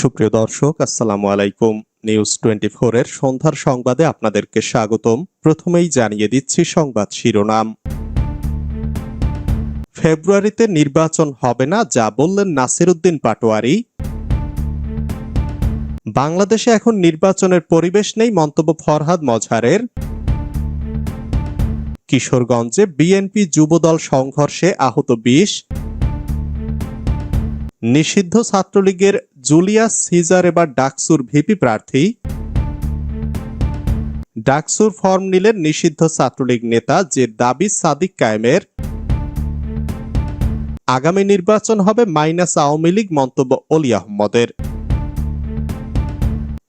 সুপ্রিয় দর্শক, আসসালামু আলাইকুম। নিউজ টোয়েন্টি এর সন্ধ্যার সংবাদে আপনাদেরকে স্বাগতম। প্রথমেই জানিয়ে দিচ্ছি সংবাদ শিরোনাম। ফেব্রুয়ারিতে নির্বাচন হবে না, যা বললেন নাসিরুদ্দিন পাটোয়ারি। বাংলাদেশে এখন নির্বাচনের পরিবেশ নেই, মন্তব্য ফরহাদ মজহারের। কিশোরগঞ্জে বিএনপি যুবদল সংঘর্ষে আহত বিশ। নিষিদ্ধ ছাত্রলীগের জুলিয়াস সিজার এবার ডাকসুর ভিপি প্রার্থী। ডাকসুর ফর্ম নিলেন নিষিদ্ধ ছাত্রলীগ নেতা যে দাবি সাদিক কায়েমের। আগামী নির্বাচন হবে মাইনাস আওয়ামী লীগ মন্তব্য অলি আহমদের।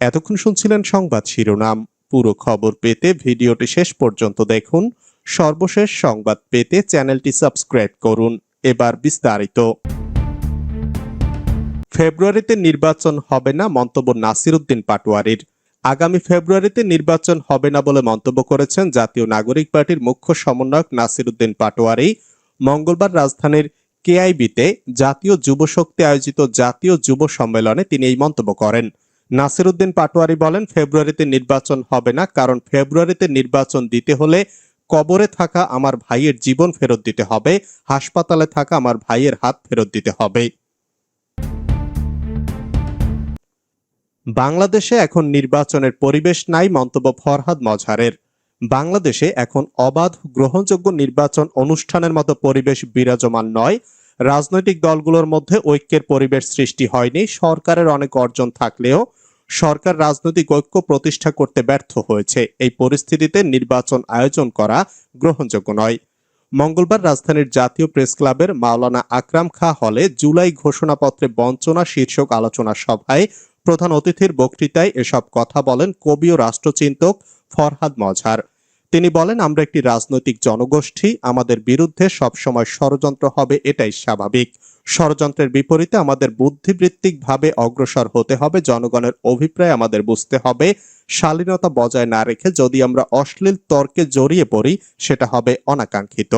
এতক্ষণ শুনছিলেন সংবাদ শিরোনাম। পুরো খবর পেতে ভিডিওটি শেষ পর্যন্ত দেখুন। সর্বশেষ সংবাদ পেতে চ্যানেলটি সাবস্ক্রাইব করুন। এবার বিস্তারিত। ফেব্রুয়ারিতে নির্বাচন হবে না মন্তব্য নাসিরুদ্দিন পাটোয়ারির। আগামী ফেব্রুয়ারিতে নির্বাচন হবে না বলে মন্তব্য করেছেন জাতীয় নাগরিক পার্টির মুখ্য সমন্বয়ক নাসিরুদ্দিন পাটোয়ারি। মঙ্গলবার রাজধানীর কেআইবিতে জাতীয় যুব শক্তি আয়োজিত জাতীয় যুব সম্মেলনে তিনি এই মন্তব্য করেন। নাসিরুদ্দিন পাটোয়ারি বলেন, ফেব্রুয়ারিতে নির্বাচন হবে না, কারণ ফেব্রুয়ারিতে নির্বাচন দিতে হলে কবরে থাকা আমার ভাইয়ের জীবন ফেরত দিতে হবে, হাসপাতালে থাকা আমার ভাইয়ের হাত ফেরত দিতে হবে। বাংলাদেশে এখন নির্বাচনের পরিবেশ নাই মন্তব্য ফরহাদ মজহারের। বাংলাদেশে এখন অবাধ গ্রহণযোগ্য নির্বাচন অনুষ্ঠানের মতো পরিবেশ বিরাজমান নয়। রাজনৈতিক দলগুলোর মধ্যে ঐক্যের পরিবেশ সৃষ্টি হয়নি। সরকারের অনেক অর্জন থাকলেও সরকার রাজনৈতিক ঐক্য প্রতিষ্ঠা করতে ব্যর্থ হয়েছে। এই পরিস্থিতিতে নির্বাচন আয়োজন করা গ্রহণযোগ্য নয়। মঙ্গলবার রাজধানীর জাতীয় প্রেস ক্লাবের মাওলানা আকরাম খা হলে জুলাই ঘোষণাপত্রে বঞ্চনা শীর্ষক আলোচনা সভায় প্রধান অতিথির বক্তৃতায় এসব কথা বলেন কবি ও রাষ্ট্রচিন্তক ফরহাদ মজহার। তিনি বলেন, আমরা একটি রাজনৈতিক জনগোষ্ঠী, আমাদের বিরুদ্ধে সবসময় ষড়যন্ত্র হবে, এটাই স্বাভাবিক। ষড়যন্ত্রের বিপরীতে আমাদের বুদ্ধিবৃত্তিকভাবে অগ্রসর হতে হবে, জনগণের অভিপ্রায় আমাদের বুঝতে হবে, শালীনতা বজায় না রেখে যদি আমরা অশ্লীল তর্কে জড়িয়ে পড়ি, সেটা হবে অনাকাঙ্ক্ষিত।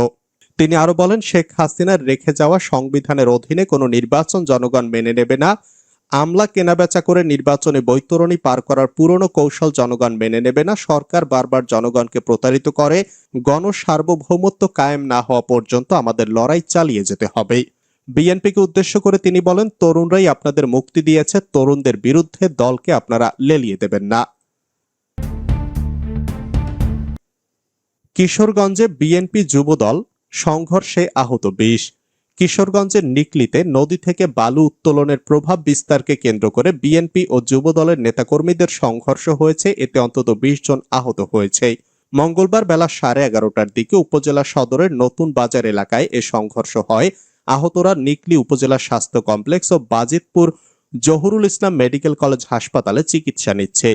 তিনি আরও বলেন, শেখ হাসিনার রেখে যাওয়া সংবিধানের অধীনে কোনো নির্বাচন জনগণ মেনে নেবে না। আমলা কেনাবেচা করে নির্বাচনে বৈতরণী পার করার পুরনো কৌশল জনগণ মেনে নেবে না। সরকার বারবার জনগণকে প্রতারিত করে গণ সার্বভৌমত্ব কায়েম না হওয়া পর্যন্ত আমাদের লড়াই চালিয়ে যেতে হবে। বিএনপিকে উদ্দেশ্য করে তিনি বলেন, তরুণরাই আপনাদের মুক্তি দিয়েছে, তরুণদের বিরুদ্ধে দলকে আপনারা লেলিয়ে দেবেন না। কিশোরগঞ্জে বিএনপি যুবদল, সংঘর্ষে আহত বিশ। কিশোরগঞ্জের নিকলিতে নদী থেকে বালু উত্তোলনের প্রভাব বিস্তারকে কেন্দ্র করে বিএনপি ও যুবদলের নেতাকর্মীদের সংঘর্ষ হয়েছে। এতে অন্তত বিশ জন আহত হয়েছে। মঙ্গলবার বেলা সাড়ে এগারোটার দিকে উপজেলা সদরের নতুন বাজার এলাকায় এ সংঘর্ষ হয়। আহতরা নিকলি উপজেলা স্বাস্থ্য কমপ্লেক্স ও বাজিতপুর জহুরুল ইসলাম মেডিকেল কলেজ হাসপাতালে চিকিৎসা নিচ্ছে।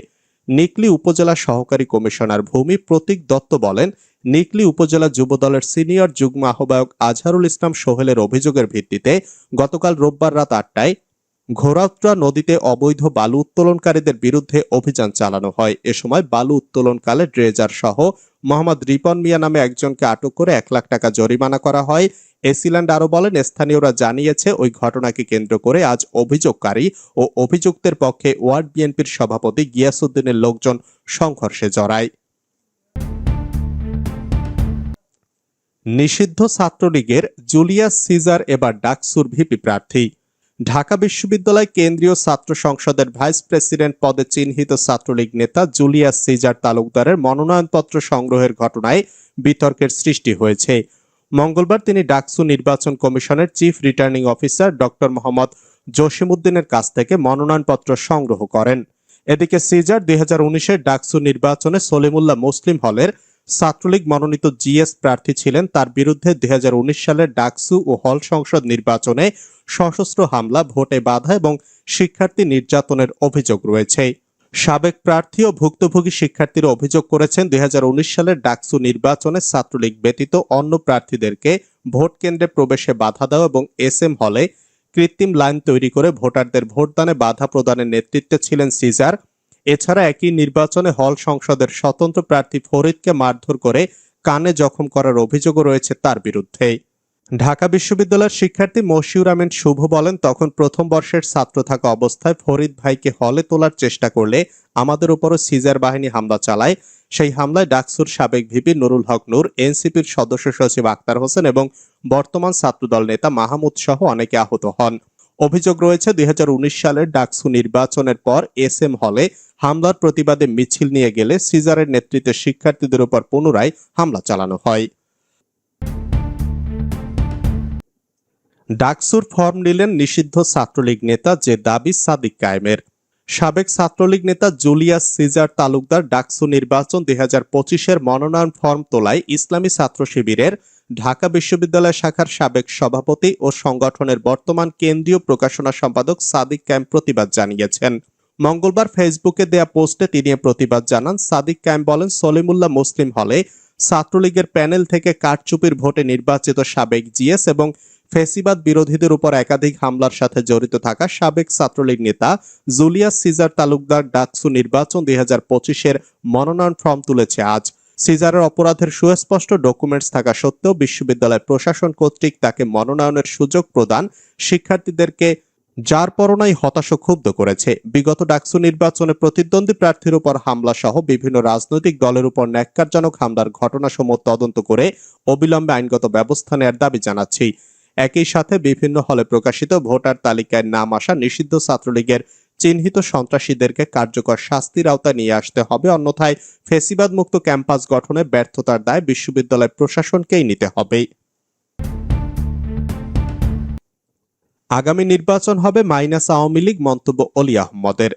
নিকলি উপজেলা সহকারী কমিশনার ভূমি প্রতীক দত্ত বলেন, নিকলি উপজেলা যুবদলের সিনিয়র যুগ্ম আহ্বায়ক আজহারুল ইসলাম সোহেলের অভিযোগের ভিত্তিতে গতকাল রোববার রাত আটটায় ঘোরাউত্রা নদীতে অবৈধ বালু উত্তোলনকারীদের বিরুদ্ধে অভিযান চালানো হয়। এ সময় বালু উত্তোলনকালে ড্রেজার সহ মোহাম্মদ রিপন মিয়া নামে একজনকে আটক করে এক লাখ টাকা জরিমানা করা হয়। এসিল্যান্ড আরও বলেন, স্থানীয়রা জানিয়েছে ওই ঘটনাকে কেন্দ্র করে আজ অভিযোগকারী ও অভিযুক্তের পক্ষে ওয়ার্ড বিএনপির সভাপতি গিয়াসুদ্দিনের লোকজন সংঘর্ষে জড়ায়। নিষিদ্ধ ছাত্রলীগের জুলিয়াস সিজার এবার ডাকসুর ভিপি প্রার্থী। ঢাকা বিশ্ববিদ্যালয় কেন্দ্রীয় ছাত্র সংসদের ভাইস প্রেসিডেন্ট পদে চিহ্নিত ছাত্রলীগ নেতা জুলিয়াস সিজার তালুকদারের মনোনয়নপত্র সংগ্রহের ঘটনায় বিতর্কের সৃষ্টি হয়েছে। মঙ্গলবার তিনি ডাকসু নির্বাচন কমিশনের chief returning officer doctor Mohammad জসিমউদ্দিনের কাছ থেকে মনোনয়নপত্র সংগ্রহ করেন। এদিকে সিজার দুই হাজার উনিশের ডাকসু নির্বাচনে সলিমুল্লাহ মুসলিম হলের ছাত্রলীগ মনোনীত জিএস প্রার্থী ছিলেন। তার বিরুদ্ধে দুই হাজার উনিশ সালের ডাকসু ও হল সংসদ নির্বাচনে সশস্ত্র হামলা, ভোটে বাধা এবং শিক্ষার্থী নির্যাতনের অভিযোগ রয়েছে। সাবেক প্রার্থী ও ভুক্তভোগী শিক্ষার্থীরা অভিযোগ করেছেন দুই সালের ডাকসু নির্বাচনে ছাত্রলীগ ব্যতীত অন্য প্রার্থীদেরকে ভোট কেন্দ্রে প্রবেশে বাধা দেওয়া এবং এস এম হলে কৃত্রিম লাইন তৈরি করে ভোটারদের ভোটদানে বাধা প্রদানের নেতৃত্বে ছিলেন সিজার। এছাড়া একই নির্বাচনে হল সংসদের স্বতন্ত্র প্রার্থী ফরিদকে মারধর করে কানে জখম করার অভিযোগও রয়েছে তার বিরুদ্ধে। ঢাকা বিশ্ববিদ্যালয়ের শিক্ষার্থী মশিউর আমিন শুভ বলেন, তখন প্রথম বর্ষের ছাত্র থাকা অবস্থায় ফরিদ ভাইকে হলে তোলার চেষ্টা করলে আমাদের উপরও সিজার বাহিনী হামলা চালায়। সেই হামলায় ডাকসুর সাবেক ভিপি নুরুল হক নূর, এনসিপির সদস্য সচিব আক্তার হোসেন এবং বর্তমান ছাত্রদল নেতা মাহমুদ সহ অনেকে আহত হন। অভিযোগ রয়েছে, দুই হাজার উনিশ সালের ডাকসু নির্বাচনের পর এস এম হলে হামলার প্রতিবাদে মিছিল নিয়ে গেলে সিজারের নেতৃত্বে শিক্ষার্থীদের উপর পুনরায় হামলা চালানো হয়। ডাকসুর ফর্ম নিলেন নিষিদ্ধ ছাত্রলীগ নেতা যে দাবি সাদিক কায়েমের। সাবেক ছাত্রলীগ নেতা জুলিয়াস সিজার তালুকদার ডাকসু নির্বাচন দুই হাজার পঁচিশের মনোনয়ন ফর্ম তোলায় ইসলামী ছাত্র শিবিরের ঢাকা বিশ্ববিদ্যালয় শাখার সাবেক সভাপতি ও সংগঠনের বর্তমান কেন্দ্রীয় প্রকাশনা সম্পাদক সাদিক কায়েম প্রতিবাদ জানিয়েছেন। মঙ্গলবার ফেসবুকে দেয়া পোস্টে তিনি প্রতিবাদ জানান। সাদিক কায়েম বলেন, সলিমুল্লাহ মুসলিম হলে ছাত্রলীগের প্যানেল থেকে কারচুপির ভোটে নির্বাচিত সাবেক জিএস এবং ফেসিবাদ বিরোধীদের উপর একাধিক হামলার সাথে জড়িত থাকা সাবেক ছাত্রলীগ নেতা জুলিয়াস সিজার তালুকদার ডাকসু নির্বাচন দুই হাজার পঁচিশের মনোনয়ন ফর্ম তুলেছে আজ। সিজারের অপরাধের সুস্পষ্ট ডকুমেন্টস থাকা সত্ত্বেও বিশ্ববিদ্যালয় প্রশাসন কর্তৃক তাকে মনোনয়নের সুযোগ প্রদান শিক্ষার্থীদেরকে যার পরনাই হতাশ ক্ষুব্ধ করেছে। বিগত ডাকসু নির্বাচনে প্রতিদ্বন্দ্বী প্রার্থীর উপর হামলা সহ বিভিন্ন রাজনৈতিক দলের উপর ন্যাক্কারজনক হামলার ঘটনাসমূহ তদন্ত করে অবিলম্বে আইনগত ব্যবস্থা নেওয়ার দাবি জানাচ্ছি। একই সাথে বিভিন্ন হলে প্রকাশিত ভোটার তালিকায় নাম আসা নিষিদ্ধ ছাত্রলীগের চিহ্নিত সন্ত্রাসীদেরকে কার্যকর শাস্তির আওতায় নিয়ে আসতে হবে। অন্যথায় ফেসিবাদ মুক্ত ক্যাম্পাস গঠনে ব্যর্থতার দায় বিশ্ববিদ্যালয় প্রশাসনকেই নিতে হবে। আগামী নির্বাচন হবে মাইনাস আওয়ামী লীগ মন্তব্য অলি আহমদের।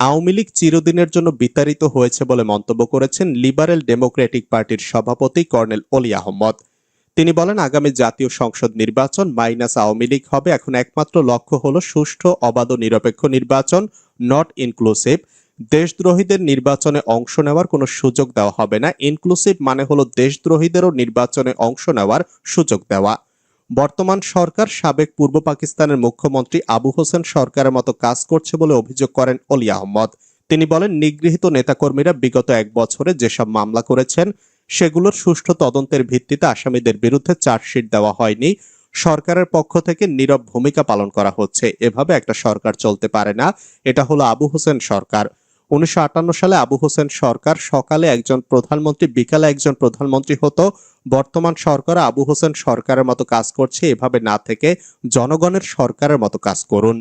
আওয়ামী লীগ চিরদিনের জন্য বিতাড়িত হয়েছে বলে মন্তব্য করেছেন লিবারেল ডেমোক্রেটিক পার্টির সভাপতি কর্নেল অলি আহমদ। তিনি বলেন, আগামী জাতীয় সংসদ নির্বাচন মাইনাস আওয়ামী লীগ হবে। এখন একমাত্র লক্ষ্য হলো সুষ্ঠু, অবাধ নিরপেক্ষ নির্বাচন নট ইনক্লুসিভ দেশদ্রোহীদের নির্বাচনে অংশ নেওয়ার কোনো সুযোগ দেওয়া হবে না। ইনক্লুসিভ মানে হলো দেশদ্রোহীদেরও নির্বাচনে অংশ নেওয়ার সুযোগ দেওয়া। বর্তমান সরকার সাবেক পূর্ব পাকিস্তানের মুখ্যমন্ত্রী আবু হোসেন সরকারের মতো কাজ করছে বলে অভিযোগ করেন অলি আহমদ। তিনি বলেন, নিগৃহীত নেতাকর্মীরা বিগত এক বছরে যেসব মামলা করেছেন সেগুলোর সুষ্ঠু তদন্তের ভিত্তিতে আসামিদের বিরুদ্ধে চার্জশিট দেওয়া হয়নি। সরকারের পক্ষ থেকে নীরব ভূমিকা পালন করা হচ্ছে। এভাবে একটা সরকার চলতে পারে না। এটা হলো আবু হোসেন সরকার। উনিশশো আটান্ন সালে আবু হোসেন সরকার সকালে একজন প্রধানমন্ত্রী, বিকালে একজন প্রধানমন্ত্রী হতো। বর্তমান সরকার আবু হোসেন সরকারের মতো কাজ করছে। এভাবে না থেকে জনগণের সরকারের মতো কাজ করুন।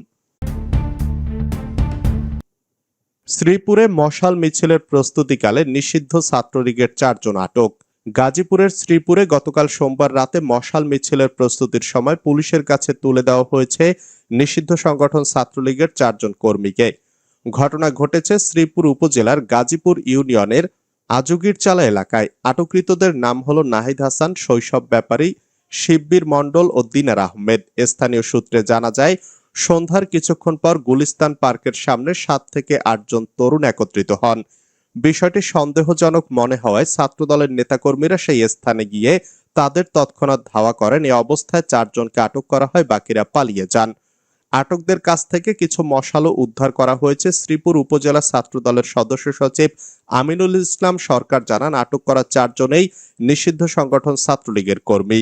শ্রীপুরে মশাল মিছিলের প্রস্তুতিকালে নিষিদ্ধ ছাত্রলীগের চারজন আটক। গাজীপুরের শ্রীপুরে গতকাল সোমবার রাতে মশাল মিছিলের প্রস্তুতির সময় পুলিশের কাছে তুলে দেওয়া হয়েছে নিষিদ্ধ সংগঠন ছাত্রলীগের চারজন কর্মীকে। ঘটনা ঘটেছে শ্রীপুর উপজেলার গাজীপুর ইউনিয়নের আজুগিরচালা এলাকায়। আটককৃতদের নাম হলো নাহিদ হাসান, শৈশব ব্যাপারী, শিববীর মণ্ডল ও দিনার আহমেদ। স্থানীয় সূত্রে জানা যায় সন্ধ্যার কিছুক্ষণ পর গুলিস্তান পার্কের সামনে সাত থেকে আটজন তরুণ একত্রিত হন। বিষয়টি সন্দেহজনক মনে হওয়ায় ছাত্রদলের নেতাকর্মীরা সেই স্থানে গিয়ে তাদের তৎক্ষণাৎ ধাওয়া করেন। এ অবস্থায় চারজনকে আটক করা হয়, বাকিরা পালিয়ে যান। আটকদের কাছ থেকে কিছু মশালও উদ্ধার করা হয়েছে। শ্রীপুর উপজেলা ছাত্রদলের সদস্য সচিব আমিনুল ইসলাম সরকার জানান, আটক করা চারজনেই নিষিদ্ধ সংগঠন ছাত্রলীগের কর্মী।